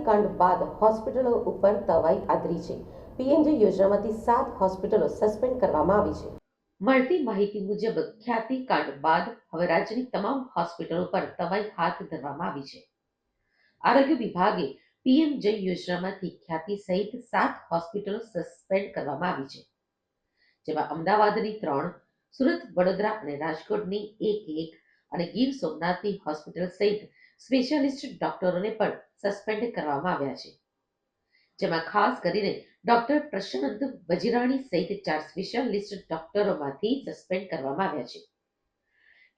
ખ્યાતિકાંડ બાદ હોસ્પિટલો ઉપર તવાઈ આદરી છે. પીએમજે યોજનામાંથી સાત હોસ્પિટલો સસ્પેન્ડ કરવામાં આવી છે. મળતી માહિતી મુજબ ખ્યાતિકાંડ બાદ હવે રાજ્યની તમામ હોસ્પિટલો પર તવાઈ હાથ ધરવામાં આવી છે. આરોગ્ય વિભાગે પીએમ જય યોજનામાંથી ખ્યાતિ સહિત સાત હોસ્પિટલો સસ્પેન્ડ કરવામાં આવી છે. જેમાં અમદાવાદની ત્રણ, સુરત, વડોદરા અને રાજકોટની એક એક અને ગીર સોમનાથની હોસ્પિટલ સહિત સ્પેશિયાલિસ્ટ ડોક્ટરોને પણ સસ્પેન્ડ કરવામાં આવ્યા છે. જેમાં ખાસ કરીને ડોક્ટર પ્રશાંત વજીરાણી સહિત ચાર સ્પેશિયાલિસ્ટ ડોક્ટરોમાંથી સસ્પેન્ડ કરવામાં આવ્યા છે.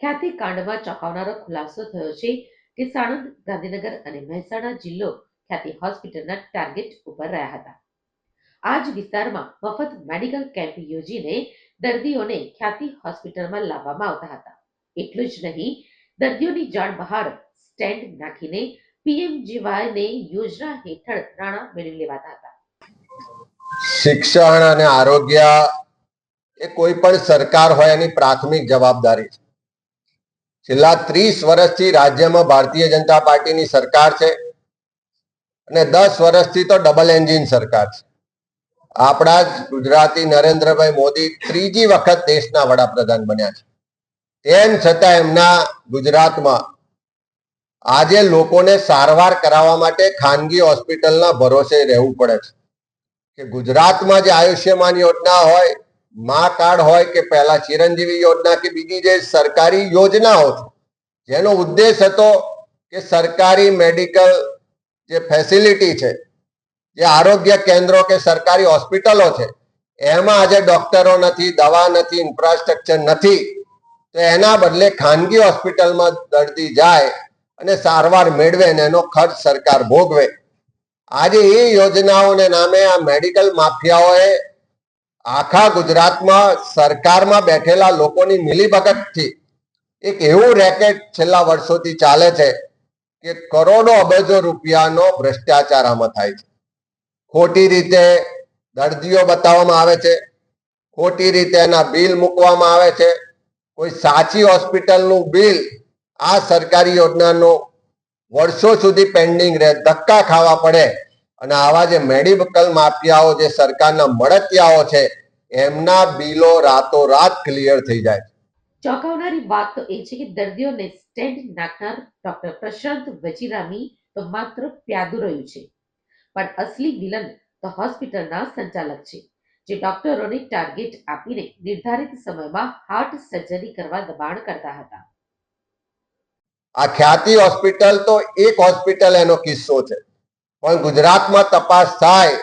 ખ્યાતિ કાંડમાં ચોંકાવનારો ખુલાસો થયો છે કે સાણંદ, ગાંધીનગર અને મહેસાણા જિલ્લો ખ્યાતિ હોસ્પિટલના ટાર્ગેટ ઉપર રહ્યા હતા. આ જ વિસ્તારમાં મફત મેડિકલ કેમ્પ યોજીને દર્દીઓને ખ્યાતિ હોસ્પિટલમાં લાવવામાં આવતા હતા. એટલું જ નહીં દર્દીઓની જાણ બહાર સ્ટેન્ડ નાખીને પીએમજીવાયને યોજના હેઠળ નાણાં મેળવી લેવાતા હતા. શિક્ષણ અને આરોગ્ય એ કોઈ પણ સરકાર હોય એની પ્રાથમિક જવાબદારી છે. છેલ્લા ત્રીસ વર્ષથી રાજ્યમાં ભારતીય જનતા પાર્ટીની સરકાર છે અને દસ વર્ષથી તો ડબલ એન્જિન સરકાર છે. આપણા જ ગુજરાતી નરેન્દ્રભાઈ મોદી ત્રીજી વખત દેશના વડાપ્રધાન બન્યા છે. તેમ છતાં એમના ગુજરાતમાં આજે લોકોને સારવાર કરાવવા માટે ખાનગી હોસ્પિટલના ભરોસે રહેવું પડે છે. કે ગુજરાતમાં જે આયુષ્યમાન યોજના હોય, મા કાર્ડ હોય કે પહેલા ચિરંજીવી યોજના કે બીજી જે સરકારી યોજનાઓ છે, જેનો ઉદ્દેશ હતો કે સરકારી મેડિકલ જે ફેસિલિટી છે, જે આરોગ્ય કેન્દ્રો કે સરકારી હોસ્પિટલો છે, એમાં આજે ડોક્ટરો નથી, દવા નથી, ઇન્ફ્રાસ્ટ્રક્ચર નથી તો એના બદલે ખાનગી હોસ્પિટલમાં દર્દી જાય અને સારવાર મેળવે ને એનો ખર્ચ સરકાર ભોગવે. આજે એ યોજનાઓને નામે આ મેડિકલ માફિયાઓએ આખા ગુજરાતમાં સરકારમાં બેઠેલા લોકોની મિલીભગતથી એક એવું રેકેટ છેલ્લા વર્ષોથી ચાલે છે કે કરોડો અબજો રૂપિયાનો ભ્રષ્ટાચાર આમાં થાય છે. ખોટી રીતે દર્દીઓ બતાવવામાં આવે છે, ખોટી રીતે એના બિલ મૂકવામાં આવે છે કોઈ સાચી હોસ્પિટલનું બિલ આ સરકારી યોજનાનો વર્ષો સુધી પેન્ડિંગ રહે, ધક્કા ખાવા પડે અને આવા જે મેડિકલ માફિયાઓ જે સરકારના મળતિયાઓ છે, એમના બિલો રાતોરાત ક્લિયર થઈ જાય ચોંકાવનારી વાત તો એ છે કે દર્દીઓને સ્ટેન્ડ નાખનાર ડોક્ટર પ્રશાંત વજીરામી તો માત્ર પ્યાદું રહ્યું છે. પણ અસલી વિલન તો હોસ્પિટલના સંચાલક છે. જે ડોક્ટરોને ટાર્ગેટ આપીને નિર્ધારિત સમયમાં હાર્ટ સર્જરી કરવા દબાણ કરતા હતા. આ ખ્યાતિ હોસ્પિટલ તો એક હોસ્પિટલ એનો કિસ્સો છે. પણ ગુજરાતમાં તપાસ થાય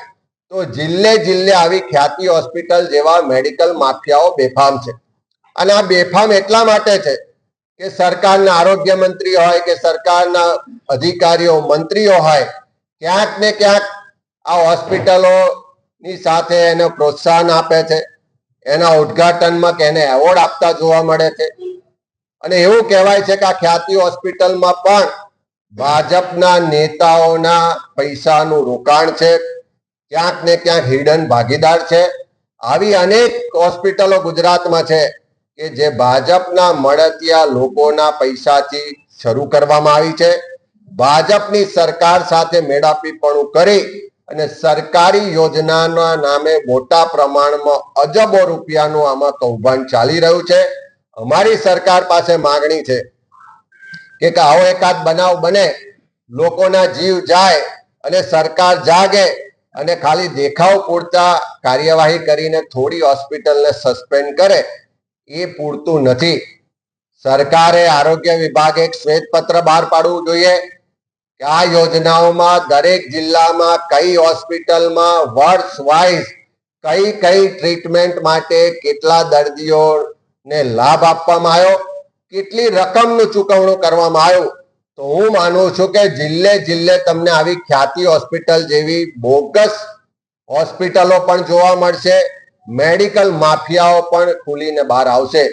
તો જિલ્લે જિલ્લે આવી ખ્યાતિ હોસ્પિટલ જેવા મેડિકલ માફિયાઓ બેફામ છે. અને આ બેફામ એટલા માટે છે કે સરકારના આરોગ્ય મંત્રી હોય કે સરકારના અધિકારીઓ, મંત્રીઓ હોય, ક્યાંક ને ક્યાંક આ હોસ્પિટલોની સાથે એને પ્રોત્સાહન આપે છે. એના ઉદ્ઘાટનમાં કે એને એવોર્ડ આપતા જોવા મળે છે. અને એવું કહેવાય છે કે આ ખ્યાતિ હોસ્પિટલમાં પણ ભાજપના નેતાઓના પૈસાનું રોકાણ છે. ક્યાંક ને ક્યાંક હિડન ભાગીદાર છે. આવી અનેક હોસ્પિટલો ગુજરાતમાં છે કે જે ભાજપના મળતિયા લોકોના પૈસાથી શરૂ કરવામાં આવી છે. ભાજપની સરકાર સાથે મેળાપીપણું કરી અને સરકારી યોજનાના નામે મોટા પ્રમાણમાં અજબો રૂપિયાનું આમાં કૌભાંડ ચાલી રહ્યું છે. અમારી સરકાર પાસે માંગણી છે કે આવો એકાદ બનાવ બને, લોકોના જીવ જાય અને સરકાર જાગે અને ખાલી દેખાવ પૂરતા કાર્યવાહી કરીને થોડી હોસ્પિટલને સસ્પેન્ડ કરે, એ પૂરતું નથી. સરકારે આરોગ્ય વિભાગે એક શ્વેતપત્ર બહાર પાડવું જોઈએ. કે આ યોજનાઓમાં દરેક જિલ્લામાં કઈ હોસ્પિટલમાં વર્ષ વાઇઝ કઈ કઈ ટ્રીટમેન્ટ માટે કેટલા દર્દીઓને લાભ આપવામાં આવ્યો, કેટલી રકમનું ચૂકવણું કરવામાં આવ્યું? તો હું માનું છું કે જિલ્લે જિલ્લે તમને આવી ખ્યાતિ હોસ્પિટલ જેવી બોગસ હોસ્પિટલો પણ જોવા મળશે, મેડિકલ માફિયાઓ પણ ખુલીને બહાર આવશે.